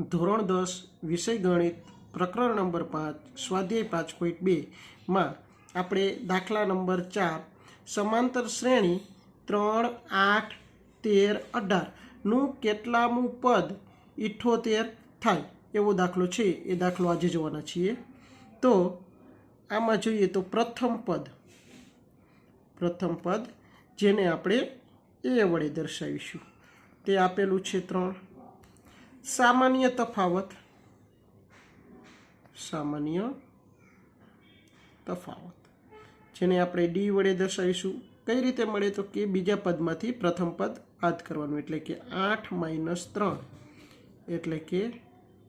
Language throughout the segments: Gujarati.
ધોરણ દસ, વિષય ગણિત, પ્રકરણ નંબર પાંચ, સ્વાધ્યાય પાંચ પોઈન્ટ બેમાં આપણે દાખલા નંબર ચાર, સમાંતર શ્રેણી ત્રણ, આઠ, તેર અઢારનું કેટલામું પદ ઇઠ્ઠોતેર થાય એવો દાખલો છે. એ દાખલો આજે જોવાના છીએ. તો આમાં જોઈએ તો પ્રથમ પદ પ્રથમ પદ જેને આપણે એ વડે દર્શાવીશું. તે આપેલું છે ત્રણ. સામાન્ય તફાવત. સામાન્ય તફાવત. જેને આપણે ડી વડે દર્શાવીશું. કઈ રીતે મળે તો કે બીજા પદમાંથી પ્રથમ પદ બાદ કરવાનું એટલે કે આઠ માઇનસ ત્રણ એટલે કે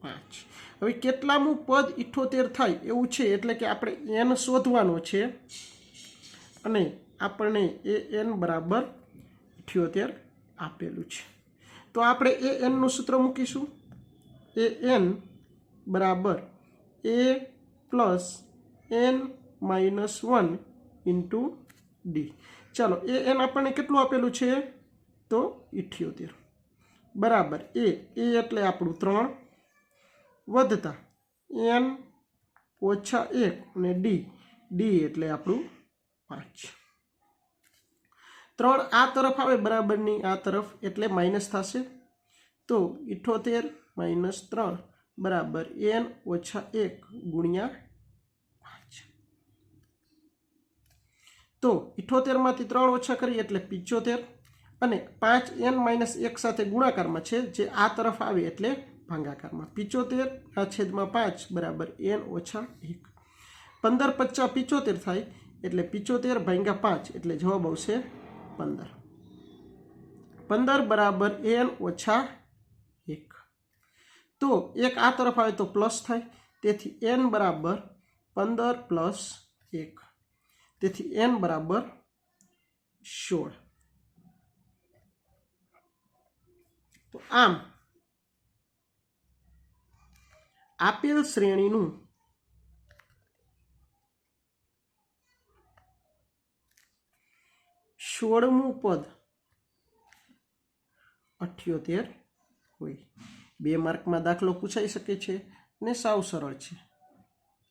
પાંચ. હવે કેટલામું પદ ઇઠોતેર થાય એવું છે એટલે કે આપણે એન શોધવાનો છે. અને આપણને એ એન બરાબર ઇઠ્યોતેર આપેલું છે. તો આપણે એ એનનું સૂત્ર મૂકીશું. એ એન બરાબર A plus N minus one into D ચાલો, એ એન આપણને કેટલું આપેલું છે? તો ઇઠ્યોતેર. બરાબર, એ એ એટલે આપણું ત્રણ. વધતા એન ઓછા એક અને ડી ડી એટલે આપણું પાંચ. ત્રણ આ તરફ આવે બરાબરની આ તરફ એટલે માઇનસ થશે. તો ઇઠોતેર માઇનસ ત્રણ બરાબર એન ઓછા એક ગુણ્યા પાંચ. તો ઇઠોતેરમાંથી ત્રણ ઓછા કરીએ એટલે પિચોતેર અને પાંચ એન માઇનસ એક સાથે ગુણાકારમાં છે, જે આ તરફ આવે એટલે ભાંગાકારમાં. પિચોતેર આ છેદમાં પાંચ બરાબર એન ઓછા એક. પંદર પચાસ પિચોતેર થાય એટલે પિચોતેર ભાંગા પાંચ એટલે જવાબ આવશે પંદર. પંદર બરાબર એન ઓછા એક. તો એક આ તરફ આવે તો પ્લસ થાય, તેથી એન બરાબર પંદર પ્લસ એક. તેથી એન બરાબર સોળ. તો આમ, આપેલ શ્રેણીનું સોળમું પદ અઠ્યોતેર હોય. બે માર્કમાં દાખલો પૂછાઈ શકે છે ને સાવ સરળ છે.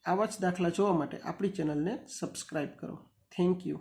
આવા જ દાખલા જોવા માટે આપણી ચેનલને સબસ્ક્રાઈબ કરો. Thank you.